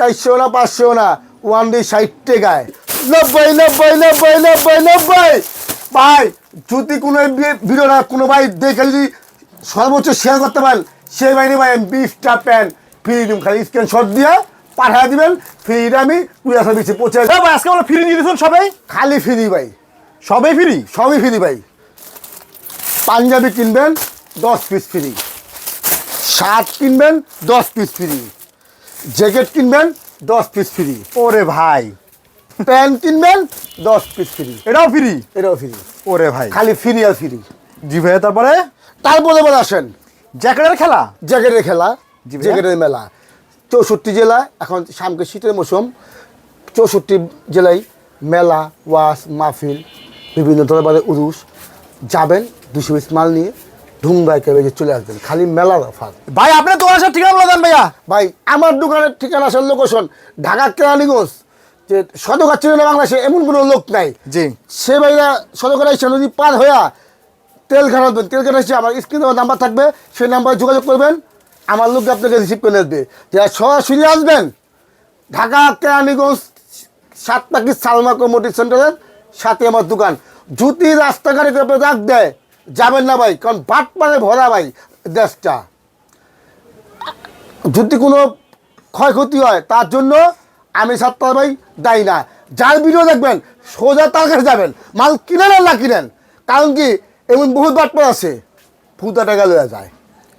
চারশো না পাঁচশো না ওয়ান ডে ষাট টাকায় নব্বই নব্বই নব্বই নব্বই নব্বই। ভাই যদি কোনো ভিডিও না কোনো ভাই দেখে যদি সর্বোচ্চ শেয়ার করতে পারেন সেই বাইরে ভাই আমি বিশটা প্যান্ট ফ্রি দিম খালি স্ক্রিনশট দিয়ে পাঠিয়ে দিবেন। ফ্রিটা আমি কুড়ি হাজার বেশি পৌঁছে হ্যাঁ ভাই আজকে আমরা ফ্রি নিয়ে সবাই? খালি ফ্রি ভাই। সবাই ফ্রি সবই ফ্রি ভাই। পাঞ্জাবি কিনবেন দশ পিস ফ্রি শার্ট কিনবেন দশ পিস ফ্রি জ্যাকেট কিনবেন দশ পিস ফ্রি ওরে ভাই। প্যান্ট কিনবেন দশ পিস ফ্রি এটাও ফ্রি এটাও ফ্রি ওরে ভাই। খালি ফ্রি আর ফ্রি জি ভাই তারপরে? তারপরে এবার আসেন। জ্যাকেটের খেলা? জ্যাকেটের খেলা জ্যাকেটের মেলা। চৌষট্টি জেলা এখন সামনে শীতের মৌসুম চৌষট্টি জেলায় মেলা ওয়াস মাহফিল বিভিন্ন ধরনের উরুস যাবেন দুশো পিস মাল নিয়ে। চলে আসবেন খালি অফার ভাই আপনি তো আসার ঠিকানা বলে দেন ভাইয়া। ভাই আমার দোকানের ঠিকানা লোকেশন ঢাকা কেরানীগঞ্জ। যে সদকার বাংলাদেশে এমন কোনো লোক নাই। জি। সে ভাইরা সদকার এসে নদী পার হইয়া তেল খানাবেন তেল খানা এসে আমার স্ক্রিনে নাম্বার থাকবে সেই নাম্বারে যোগাযোগ করবেন। আমার লোক আপনাকে রিসিভ করে আসবে যারা সরাসরি আসবেন ঢাকা কেরানীগঞ্জ সাত পাখি সালমা কমিটি সেন্টারের সাথে আমার দোকান। যদি রাস্তাঘাটে ডাক দেয়। যাবেন না ভাই কারণ বাট মানে ভরা ভাই দেশটা। যদি কোনো ক্ষয়ক্ষতি হয় তার জন্য আমি সাত্তার ভাই দায়ী না। যার ভিডিও দেখবেন সোজা তার কাছে যাবেন। মাল কিনেন আর না কিনেন। কারণ কি এমন বহুত বাটপার আছে। ফুদা টাকা লওয়া যায়।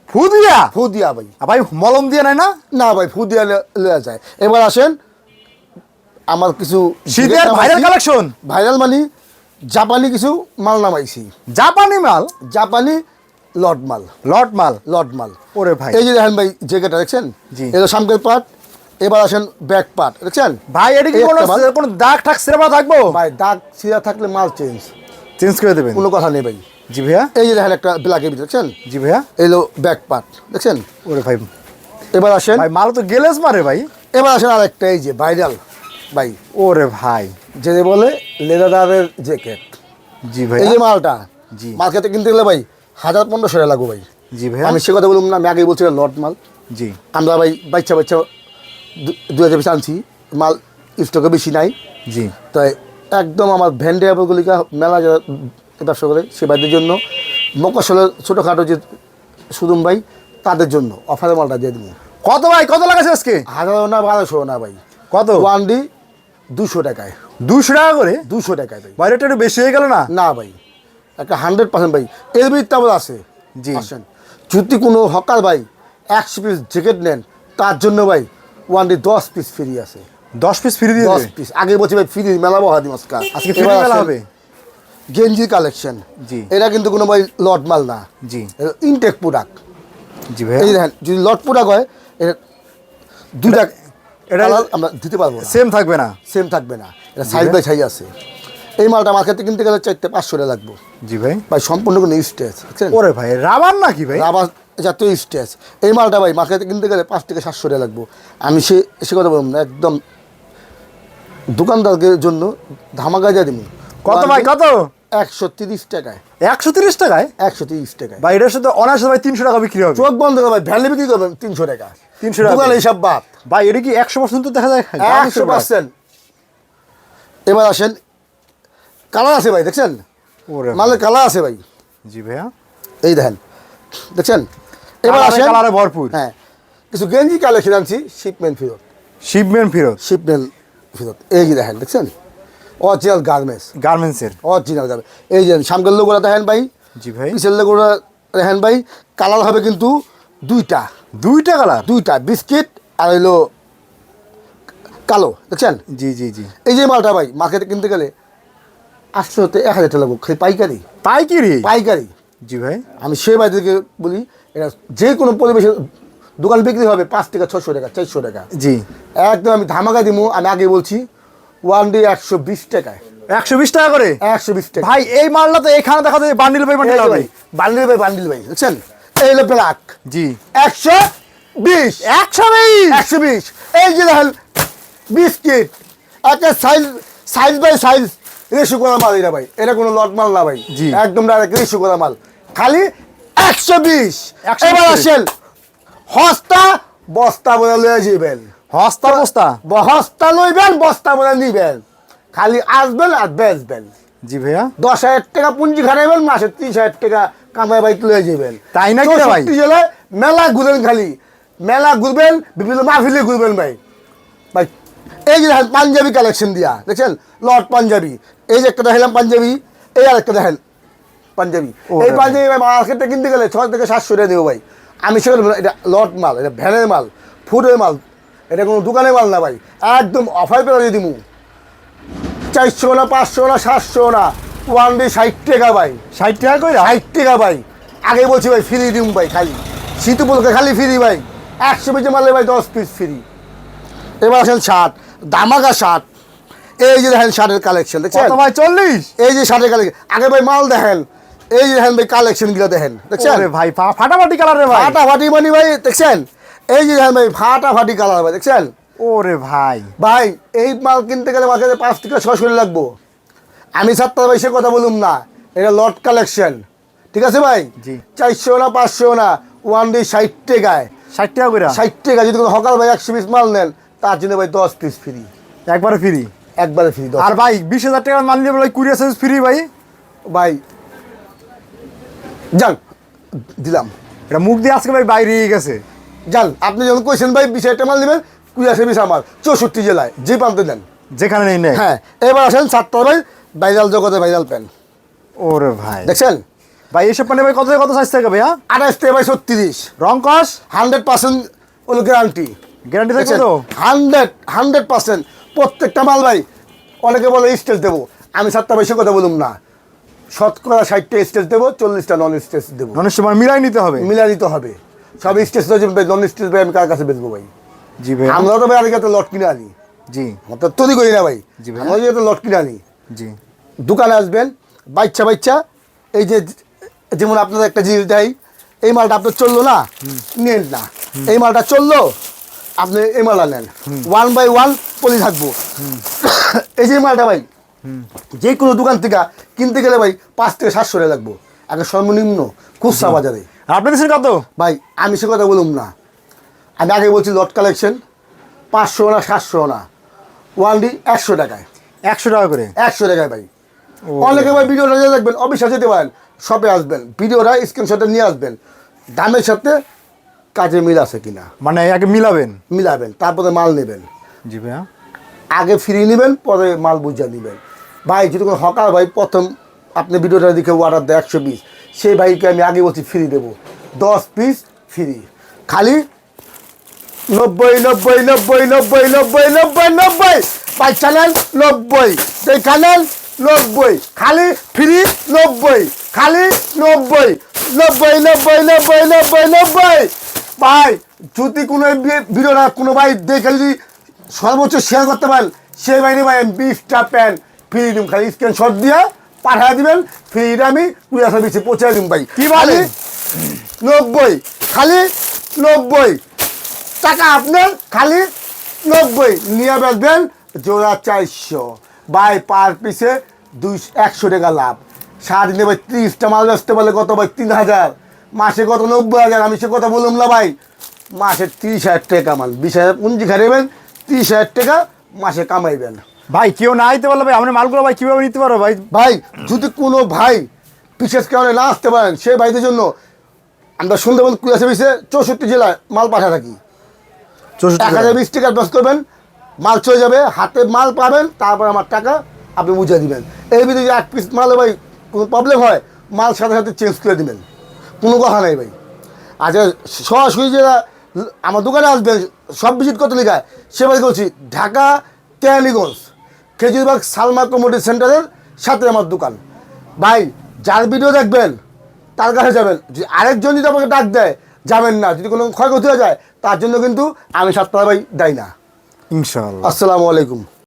ফু দিয়া ফু দিয়া ভাই ভাই মলম দিয়ে নাই না? না ভাই ফু দিয়া যায়। এবার আসেন আমার কিছু শীতের ভাইরাল কালেকশন ভাইরাল মানে। জাপানি কিছু মাল নামাইছি। জাপানি মাল জাপানি লট মাল। লট মাল? লট মাল। ওরে ভাই। এই যে দেখেন ভাই জ্যাকেটটা দেখছেন? জি। এটা সামনের পার্ট এবার আসেন ব্যাক পার্ট দেখছেন? ভাই এটা কি কোনো কোনো দাগ ঠাক সিনেমা থাকব? ভাই দাগ সিরা থাকলে মাল চেঞ্জ চেঞ্জ করে দেবেন? কোনো কথা নেই ভাই। জি ভাইয়া। এই যে দেখেন একটা ব্ল্যাকের ভিতরে দেখছেন? জি ভাইয়া। এলো ব্যাক পার্ট দেখছেন? ওরে ভাই। এবার আসেন। ভাই মাল তো গেলেস মারে ভাই। এবার আসেন আরেকটা এই যে ভাইরাল ভাই। ওরে ভাই। যেটা বলে লেদারের জ্যাকেট। জি ভাই এই যে মালটা জি। মার্কেটে কিনতে গেলে ভাই হাজার পনেরোশো টাকা লাগবে ভাই। জি ভাইয়া। আমি সে কথা বললাম না আমি আগে বলছিলাম লট মাল। জি। আমরা ভাই বাচ্চা বাচ্চা দু- হাজার আনছি মাল স্টকে বেশি নাই। জি। তাই একদম আমার ভ্যান্ডে অ্যাপলগুলিকা মেলা যারা ব্যবসা করে সে ভাইদের জন্য মকসলের ছোটোখাটো যে সুদম ভাই তাদের জন্য অফারের মালটা দিয়ে দিব। কত ভাই? কত লাগাছে আজকে? হাজারো না বারোশো না ভাই। কত? ওয়ান ডি দুশো টাকায়। দুশো টাকা করে? দুশো টাকায় ভাই। বাইরেটা একটু বেশি হয়ে গেল না? না ভাই একটা হান্ড্রেড পার্সেন্ট ভাই। এর ভিতরে আবার আছে। জি। আসেন। যদি কোনো হকার ভাই একশো পিস জ্যাকেট নেন তার জন্য ভাই ওয়ান ডে দশ পিস ফ্রি আছে। দশ পিস ফ্রি দিয়ে দশ পিস আগে বলছি ভাই ফ্রি মেলা বহাদি মস্কা আজকে ফ্রি মেলা হবে? গেঞ্জি কালেকশন জি। এটা কিন্তু কোনো ভাই লট মাল না। জি। ইনটেক প্রোডাক্ট জি ভাই এই দেখেন যদি লট প্রোডাক্ট হয় এটা দুইটা এটা- আমরা দিতে পারব সেম থাকবে না। সেম থাকবে না। এটা সাইজ বাই সাইজ আছে। এই মালটা মার্কেটে কিনতে গেলে চারটে পাঁচশো টাকা লাগবে। জি ভাই। ভাই সম্পূর্ণ কোনো স্টেজ ওরে ভাই রাবার নাকি ভাই? রাবার জাতীয় স্টেজ এই মালটা ভাই মার্কেটে কিনতে গেলে পাঁচ থেকে সাতশো টাকা লাগবে। আমি সে সে কথা বলব না একদম দোকানদারদের জন্য ধামাকা দিয়ে দিব। কত ভাই কত? একশো তিরিশ টাকায়। একশো তিরিশ টাকায়? একশো তিরিশ টাকায়। ভাই এটার সাথে অনার্স ভাই তিনশো টাকা বিক্রি হবে। চোখ বন্ধ করে ভাই ভ্যালি বিক্রি করবেন তিনশো টাকা। 300 টাকা। বাদ। ভাই এটা কি একশো পার্সেন্ট তো দেখা যায়? একশো পার্সেন্ট। এবার আসেন কালার আছে ভাই দেখছেন? ওরে মালের কালার আছে ভাই। জি ভাইয়া। এই দেখেন দেখছেন? এবার আসেন কালারে ভরপুর। হ্যাঁ কিছু গেঞ্জি কালেকশন আনছি শিপমেন্ট ফেরত। শিপমেন্ট ফেরত। শিপমেন্ট ফেরত। এই দেখেন দেখছেন? অরিজিনাল গার্মেন্টস গার্মেন্টসের অরিজিনাল গার্মেন্টস এই যে সামনের লোকরা দেখেন ভাই? জি ভাই। পিছের লোকরা দেখেন ভাই? কালার হবে কিন্তু দুইটা। দুইটা কালার দুইটা। বিস্কিট আর হইল কালো। দেখছেন? জি জি জি। এই যে মালটা ভাই মার্কেটে কিনতে গেলে আটশো হতে এক হাজার টাকা লাগবে। খালি পাইকারি। পাইকারি? পাইকারি। জি ভাই। আমি সে ভাইদেরকে বলি এটা যে কোনো পরিবেশে দোকান বিক্রি হবে পাঁচ টাকা ছশো টাকা চারশো টাকা। জি। একদম আমি ধামাকা দিব আমি আগে বলছি ওয়ান ডে একশো বিশ টাকায়। একশো বিশ টাকা করে? একশো বিশ টাকা। ভাই এই মালটা তো এখানে দেখা যায় বান্ডিল বান্ডিল ভাই বান্ডিল ভাই বান্ডিল ভাই বুঝছেন? এই হলো ব্ল্যাক জি। একশো বিশ। একশো বিশ? একশো বিশ। এই যে দেখেন বিস্কিট একটা সাইজ সাইজ বাই সাইজ রেশু করা মাল এটা ভাই। এটা কোনো লট মাল না ভাই। একদম ডাইরেক্ট রেশু করা মাল। খালি একশো বিশ। 120 এবার আসেন হস্তা বস্তা বলে লয়ে যাবেন। হস্তা বস্তা? বস্তা লইবেন বস্তা বলে নিবেন। খালি আসবেন আর বেচবেন। জি ভাইয়া। দশ হাজার টাকা পুঞ্জি খারাইবেন মাসে ত্রিশ হাজার টাকা কামাই বাই তুলে যাবেন তাই নাকি ভাই? জেলায় মেলা ঘুরবেন খালি। মেলা ঘুরবেন বিভিন্ন মাহফিলে ঘুরবেন ভাই। ভাই এই যে পাঞ্জাবি কালেকশন দিয়া দেখছেন? লট পাঞ্জাবি। এই যে একটা দেখালাম পাঞ্জাবি এই আর একটা দেখেন পাঞ্জাবি। এই পাঞ্জাবি ভাই মার্কেটে কিনতে গেলে ছয় থেকে সাতশো টাকা দেবো ভাই। আমি সেগুলো এটা লট মাল এটা ভ্যানের মাল ফুটের মাল এটা কোনো দোকানের মাল না ভাই। একদম অফার পেয়ে দিয়ে দিমু। চারশো না পাঁচশো না সাতশো না ওয়ান ডে ষাট টাকা ভাই। ষাট টাকা করে ষাট টাকা ভাই। আগে বলছি ভাই ফ্রি দিম ভাই খালি। শীত উপলক্ষে খালি ফ্রি ভাই। একশো পিসে মারলে ভাই দশ পিস ফ্রি এবার আসেন শার্ট দামাকা শার্ট এই যে দেখেন শার্টের কালেকশন দেখছেন? ভাই চল্লিশ? এই যে শার্টের কালেকশন আগে ভাই মাল দেখেন। এই যে দেখেন ভাই কালেকশনগুলো দেখেন দেখছেন? ভাই ফা- ফাটাফাটি কালার রে ভাই। ফাটাফাটি মানে ভাই দেখছেন? এই যে ভাই ফাটা ফাটি কালার ভাই দেখছেন? ওরে ভাই। ভাই এই মাল কিনতে গেলে মার্কেটে পাঁচ থেকে ছশো লাগবো। আমি সাতটা ভাই সে কথা বলুম না এটা লট কালেকশন ঠিক আছে ভাই? জি। চারশো না পাঁচশো না ওয়ান ডে ষাট টাকায় ষাট টাকা করে ষাট টাকা যদি কোনো হকাল ভাই একশো পিস মাল নেন তার জন্য ভাই দশ পিস ফ্রি একবারে ফ্রি একবারে ফ্রি আর ভাই বিশ হাজার টাকার মাল নিয়ে ভাই কুড়ি সার্ভিস ফ্রি ভাই? ভাই যান দিলাম। এটা মুখ দিয়ে আজকে ভাই বাইরে গেছে। যান আপনি যখন কইছেন ভাই বিশ হাজার মাল নেবেন কুড়ি আসে বিশ আমার। চৌষট্টি জেলায় যে প্রান্তে নেন যেখানে নেই নেই? হ্যাঁ এবার আসেন সাতটা ভাই ভাইরাল জগতে ভাইরাল প্যান ওরে ভাই। দেখছেন? ভাই এইসব মানে ভাই কত কত সাইজ থাকে ভাইয়া? আঠাশ থেকে ভাই ছত্রিশ। রং কস? হান্ড্রেড পার্সেন্ট হলো গ্যারান্টি গ্যারান্টি থাকবে তো? Hundred hundred percent. প্রত্যেকটা মাল ভাই অনেকে বলে স্টেজ দেবো। আমি সাতটা বেশি কথা বলুম না। শতকরা ষাটটা স্টেজ দেবো চল্লিশটা নন স্টেজ দেবো। মানুষ মানে মিলাই নিতে হবে। মিলা নিতে হবে। সব স্টেজ নন ভাই আমি কার কাছে বেচবো ভাই? জি ভাই। আমরা তো ভাই আগে তো লট কিনে আনি। জি। আমরা তো তৈরি করি না ভাই। জি ভাই। আমরা লট কিনে আনি। জি। দোকানে আসবেন বাচ্চা বাচ্চা এই যে যেমন আপনাদের একটা জিনিস দেয় এই মালটা আপনার চলল না? নেন না। এই মালটা চলল? আপনি এই মালটা নেন। ওয়ান বাই ওয়ান পলি থাকব। এই যে মালটা ভাই যে কোনো দোকান থেকে কিনতে গেলে ভাই পাঁচ থেকে সাতশো টাকা লাগবো। আগে সর্বনিম্ন খুচরা বাজারে। আপনাদের দেশের কত? ভাই আমি সে কথা বলুম না। আমি আগে বলছি লট কালেকশন পাঁচশো না সাতশো না। ওয়ান ডি একশো টাকায়। একশো টাকা করে? একশো টাকায় ভাই। অনেকে ভাই ভিডিওটা দেখবেন অফিসে যেতে পারেন শপে আসবেন। ভিডিওটা স্ক্রিনশটে নিয়ে আসবেন। দামের সাথে কাজে মিল আছে কিনা। মানে আগে মিলাবেন? মিলাবেন তারপরে মাল নেবেন। জি ভাইয়া। আগে ফ্রি নেবেন পরে মাল বুঝা নেবেন। ভাই যদি কোনো হকার ভাই প্রথম আপনি ভিডিওটা দেখে অর্ডার দেয় একশো পিস সেই ভাইকে আমি আগে বলছি ফ্রি দেবো। দশ পিস ফ্রি খালি নব্বই নব্বই নব্বই নব্বই নব্বই নব্বই নব্বই। ভাই চ্যানেল নব্বই। এই চ্যানেল নব্বই। খালি ফ্রি নব্বই। খালি নব্বই। নব্বই নব্বই নব্বই নব্বই নব্বই। ভাই, যদি কোনো বি- ভিডিওটা কোনো ভাই দেখে যদি সর্বোচ্চ শেয়ার করতে পারেন, সেই বাইরে ভাই বিশটা প্যান্ট ফ্রি দিম খালি স্ক্রিনশট দিয়ে পাঠিয়ে দিবেন ফ্রিটা আমি কুড়ি হাজার বেশি পৌঁছে দিম ভাই। কি? খালি নব্বই খালি নব্বই। টাকা আপনার খালি নব্বই। নিয়ে বেচবেন জোড়া চারশো। বাই পার পিসে দুই একশো টাকা লাভ। সারাদিনে ভাই ত্রিশটা মাল বেচতে পারলে কত ভাই? তিন হাজার। মাসে কত? নব্বই হাজার। আমি সে কথা বললাম না ভাই। মাসে তিরিশ হাজার টাকা মাল। বিশ হাজার পুঞ্জি খাইবেন তিরিশ হাজার টাকা মাসে কামাইবেন। ভাই কেউ না আইতে পারলে ভাই আমরা মালগুলো ভাই কীভাবে নিতে পারো ভাই? ভাই যদি কোনো ভাই বিশেষ কারণে না আসতে পারেন সেই ভাইদের জন্য আমরা সুন্দরবন কুড়িয়াশে বিশে চৌষট্টি জেলায় মাল পাঠা থাকি। চৌষট্টি এক হাজার বিশ টাকা করবেন মাল চলে যাবে হাতে মাল পাবেন তারপর আমার টাকা আপনি বুঝিয়ে দিবেন। এই ভিতরে এক পিস মালে ভাই কোনো প্রবলেম হয় মাল সাথে সাথে চেঞ্জ করে দিবেন। কোনো কথা নাই ভাই। আচ্ছা সরাসরি যারা আমার দোকানে আসবেন সব ভিজিট করতে লেখায় সেভাবে বলছি ঢাকা কেরানীগঞ্জ। খেজুরবাগ সালমা কমিউনিটি সেন্টারের সাথে আমার দোকান। ভাই যার ভিডিও দেখবেন তার কাছে যাবেন। যদি আরেকজন যদি আমাকে ডাক দেয় যাবেন না। যদি কোনো ক্ষয়ক্ষতি হয়ে যায় তার জন্য কিন্তু আমি সাতটা ভাই দেয় না। ইনশাল্লাহ আসসালামু আলাইকুম।